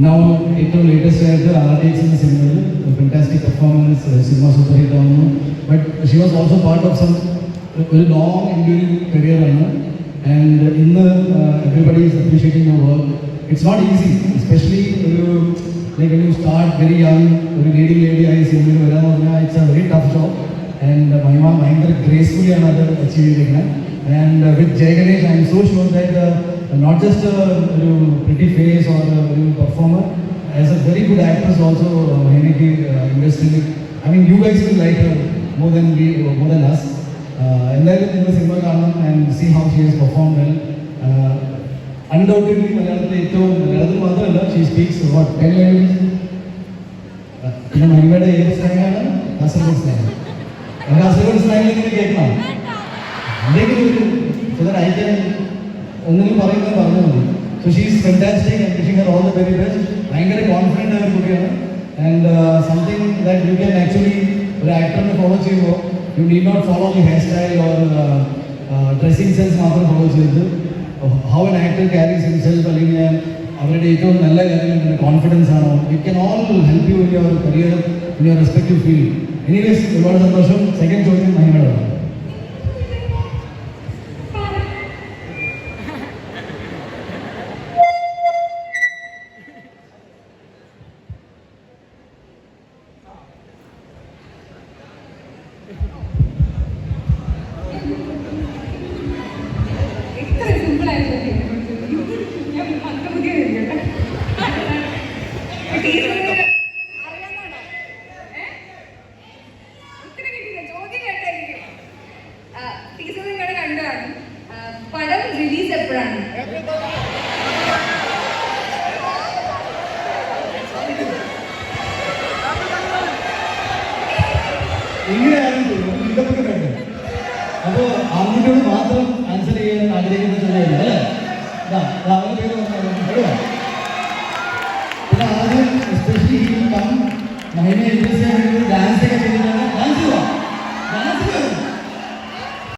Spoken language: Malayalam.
നൗ ഏറ്റവും ലേറ്റസ്റ്റ് ആയിട്ട് ആർ ഡി എക്സ് എന്ന സിനിമയിൽ ഫെന്റാസ്റ്റിക് പെർഫോമൻസ് സിനിമ സൂപ്പർ ഹിറ്റ് ആവുന്നു. But she was also part of some ഒരു ലോങ് എൻഡ്യൂറിംഗ് കരിയറാണ് ആൻഡ് ഇന്ന് everybody is appreciating your work it's not easy especially ഒരു like you start very young ഒരു ലേഡി ലേഡി ആയി സിനിമയിൽ വരാമെന്ന് പറഞ്ഞാൽ it's a very tough job and Mahima ഭയങ്കര ഗ്രേസ്ഫുള്ളിയാണ് അത് അച്ചീവ് ചെയ്തിരിക്കുന്നത് and with Jaya Ganesh I am so sure that not just ഒരു പ്രിറ്റി ഫേസ് ഓർ ഒരു performer as a very good actress also മഹിമയ്ക്ക് ഇൻഡസ്ട്രിയിൽ I mean you guys will like more than more than us എന്തായാലും നിങ്ങൾ സിനിമ കാണണം and see how she has perform well undoubtedly മലയാളത്തിലെ ഏറ്റവും മലയാളത്തിൽ മാത്രമല്ല she speaks what ten languages പിന്നെ മഹിമയുടെ ഏത് സ്ലാങ്ങാണ് കാസർഗോഡ് സ്ലാങ് കാസർഗോഡ് സ്ലാങ്ങിൽ ഇങ്ങനെ കേൾക്കണം എന്തെങ്കിലും ഒരു ചിലർ അയക്കാൻ എന്തെങ്കിലും പറയുന്നത് പറഞ്ഞാൽ മതി. So she is fantastic and wishing her all the very best ഭയങ്കര കോൺഫിഡന്റ് ആയ ഒരു കുട്ടിയാണ്. And something that you can actually ഒരു ആക്ടറിനെ ഫോളോ ചെയ്യുമ്പോൾ you need not follow the hair style or dressing sense മാത്രം ഫോളോ ചെയ്ത്. How an actor carries himself അല്ലെങ്കിൽ അവരുടെ ഏറ്റവും നല്ല കാര്യങ്ങൾ കോൺഫിഡൻസ് ആണോ? It can all help you in your career in your respective field anyways ഒരുപാട് സന്തോഷം. സെക്കൻഡ് ചോദ്യം മഹിമയോടാണ് എത്ര ആയിട്ടുള്ള ഞാൻ പണ്ട് പുതിയ ടീച്ചർ നിങ്ങൾ കണ്ടതാണ്. പടം റിലീസ് എപ്പോഴാണ്? എങ്ങനെയായാലും ഇതൊക്കെ വേണ്ടേ അപ്പോൾ ആൺകുട്ടിയോട് മാത്രം ആൻസർ ചെയ്യാൻ ആഗ്രഹിക്കുന്ന ചോദ്യമല്ല അല്ലേ? അവരുടെ പേര് പറഞ്ഞാൽ പിന്നെ ആദ്യം എസ്പെഷ്യലി ഈ കം ഡാൻസ് ഒക്കെ